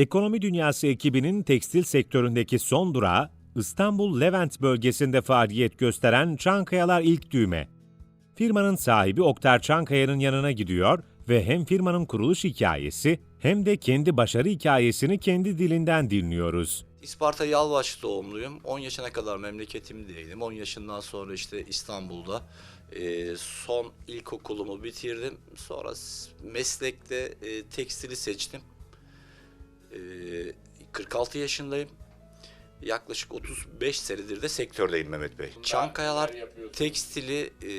Ekonomi Dünyası ekibinin tekstil sektöründeki son durağı İstanbul Levent bölgesinde faaliyet gösteren Çankayalar İlk Düğme. Firmanın sahibi Oktar Çankaya'nın yanına gidiyor ve hem firmanın kuruluş hikayesi hem de kendi başarı hikayesini kendi dilinden dinliyoruz. İsparta Yalvaç doğumluyum. 10 yaşına kadar memleketimdeydim. 10 yaşından sonra işte İstanbul'da e, son ilkokulumu bitirdim. Sonra meslekte e, tekstili seçtim. E, 46 yaşındayım. Yaklaşık 35 senedir de sektördeyim Mehmet Bey. Çankayalar neler tekstili e,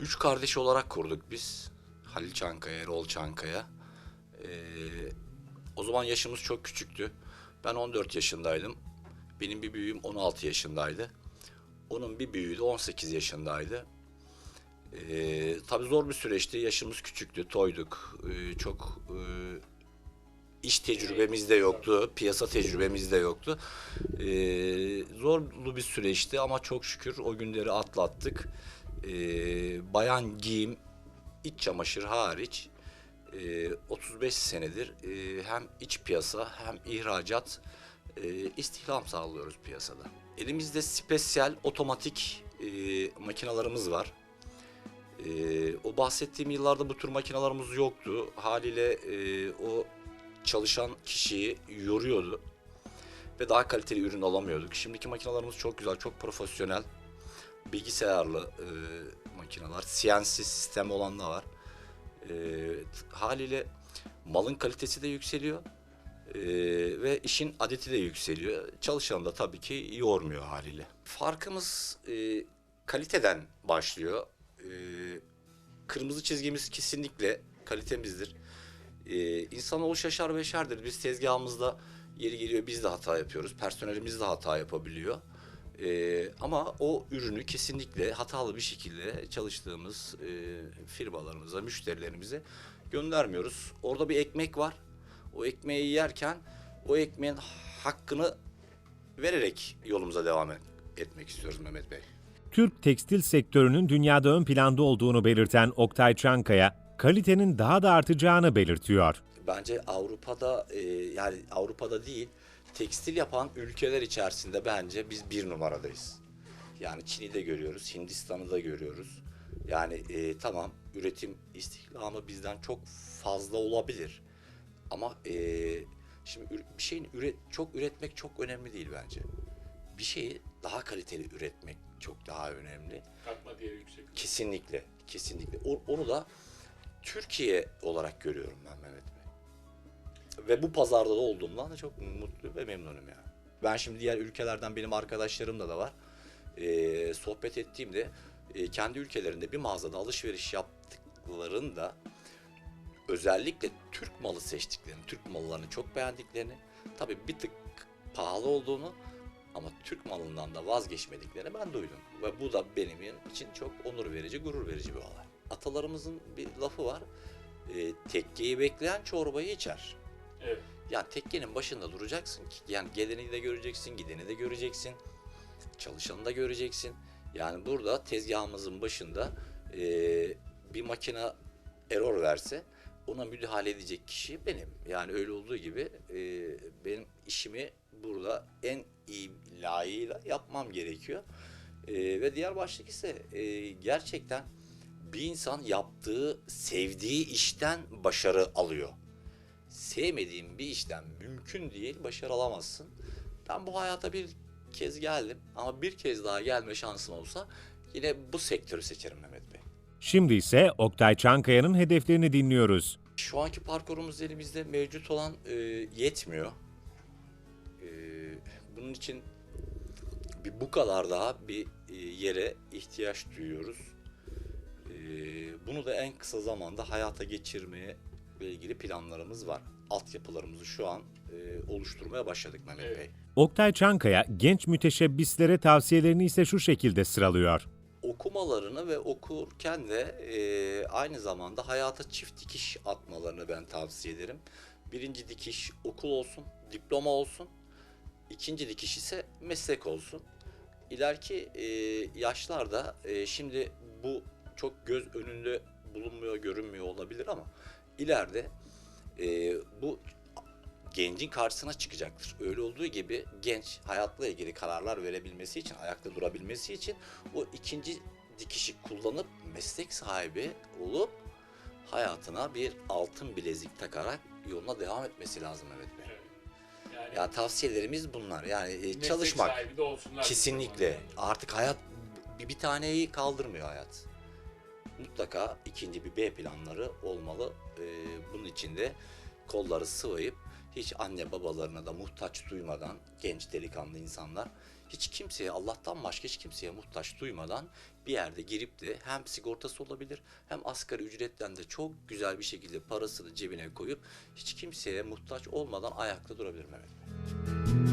üç kardeş olarak kurduk biz. Halil Çankaya, Erol Çankaya. E, o zaman yaşımız çok küçüktü. Ben 14 yaşındaydım. Benim bir büyüğüm 16 yaşındaydı. Onun bir büyüğü de 18 yaşındaydı. Ee, tabii zor bir süreçti. Yaşımız küçüktü, toyduk. Ee, çok e, iş tecrübemiz de yoktu, piyasa tecrübemiz de yoktu. Ee, zorlu bir süreçti ama çok şükür o günleri atlattık. Ee, bayan giyim, iç çamaşır hariç e, 35 senedir e, hem iç piyasa hem ihracat e, istihdam sağlıyoruz piyasada. Elimizde spesyal otomatik e, makinalarımız var. E, o bahsettiğim yıllarda bu tür makinalarımız yoktu. Haliyle e, o çalışan kişiyi yoruyordu ve daha kaliteli ürün alamıyorduk. Şimdiki makinalarımız çok güzel, çok profesyonel. Bilgisayarlı e, makineler, CNC sistemi olan da var. E, haliyle malın kalitesi de yükseliyor e, ve işin adeti de yükseliyor. Çalışanı da tabii ki yormuyor haliyle. Farkımız e, kaliteden başlıyor. E, kırmızı çizgimiz kesinlikle kalitemizdir. E, insanoğlu şaşar beşerdir. Biz tezgahımızda yeri geliyor biz de hata yapıyoruz. Personelimiz de hata yapabiliyor. Ee, ama o ürünü kesinlikle hatalı bir şekilde çalıştığımız e, firmalarımıza, müşterilerimize göndermiyoruz. Orada bir ekmek var. O ekmeği yerken o ekmeğin hakkını vererek yolumuza devam et- etmek istiyoruz Mehmet Bey. Türk tekstil sektörünün dünyada ön planda olduğunu belirten Oktay Çankaya, kalitenin daha da artacağını belirtiyor. Bence Avrupa'da e, yani Avrupa'da değil tekstil yapan ülkeler içerisinde bence biz bir numaradayız. Yani Çin'i de görüyoruz, Hindistan'ı da görüyoruz. Yani e, tamam üretim istihdamı bizden çok fazla olabilir. Ama e, şimdi bir şeyin üret, çok üretmek çok önemli değil bence. Bir şeyi daha kaliteli üretmek çok daha önemli. Katma değeri yüksek. Kesinlikle, kesinlikle. O- onu da Türkiye olarak görüyorum ben Mehmet Bey. Ve bu pazarda da olduğumdan da çok mutlu ve memnunum yani. Ben şimdi diğer ülkelerden benim arkadaşlarımla da var. Ee, sohbet ettiğimde e, kendi ülkelerinde bir mağazada alışveriş yaptıklarında özellikle Türk malı seçtiklerini, Türk mallarını çok beğendiklerini, tabii bir tık pahalı olduğunu ama Türk malından da vazgeçmediklerini ben duydum. Ve bu da benim için çok onur verici, gurur verici bir olay. Atalarımızın bir lafı var. E, tekkeyi bekleyen çorbayı içer. Evet. Yani tekkenin başında duracaksın ki yani geleni de göreceksin, gideni de göreceksin. Çalışanı da göreceksin. Yani burada tezgahımızın başında e, bir makine error verse ona müdahale edecek kişi benim. Yani öyle olduğu gibi e, benim işimi burada en iyi layığıyla yapmam gerekiyor. E, ve diğer başlık ise e, gerçekten bir insan yaptığı, sevdiği işten başarı alıyor sevmediğin bir işten mümkün değil başarı alamazsın. Ben bu hayata bir kez geldim ama bir kez daha gelme şansım olsa yine bu sektörü seçerim Mehmet Bey. Şimdi ise Oktay Çankaya'nın hedeflerini dinliyoruz. Şu anki parkurumuz elimizde mevcut olan e, yetmiyor. E, bunun için bir bu kadar daha bir e, yere ihtiyaç duyuyoruz. Bunu da en kısa zamanda hayata geçirmeye ile ilgili planlarımız var. Altyapılarımızı şu an e, oluşturmaya başladık Mehmet Evet. Bey. Oktay Çankaya genç müteşebbislere tavsiyelerini ise şu şekilde sıralıyor. okumalarını ve okurken de e, aynı zamanda hayata çift dikiş atmalarını ben tavsiye ederim. Birinci dikiş okul olsun, diploma olsun. İkinci dikiş ise meslek olsun. İleriki e, yaşlarda e, şimdi bu çok göz önünde bulunmuyor, görünmüyor olabilir ama ileride e, bu gencin karşısına çıkacaktır. Öyle olduğu gibi genç hayatla ilgili kararlar verebilmesi için, ayakta durabilmesi için o ikinci dikişi kullanıp meslek sahibi olup hayatına bir altın bilezik takarak yoluna devam etmesi lazım Mehmet Bey. Yani Ya tavsiyelerimiz bunlar. Yani e, çalışmak. Kesinlikle. Artık hayat bir, bir taneyi kaldırmıyor hayat. Mutlaka ikinci bir B planları olmalı. Ee, bunun için de kolları sıvayıp hiç anne babalarına da muhtaç duymadan genç delikanlı insanlar hiç kimseye Allah'tan başka hiç kimseye muhtaç duymadan bir yerde girip de hem sigortası olabilir hem asgari ücretten de çok güzel bir şekilde parasını cebine koyup hiç kimseye muhtaç olmadan ayakta durabilir Mehmet Bey.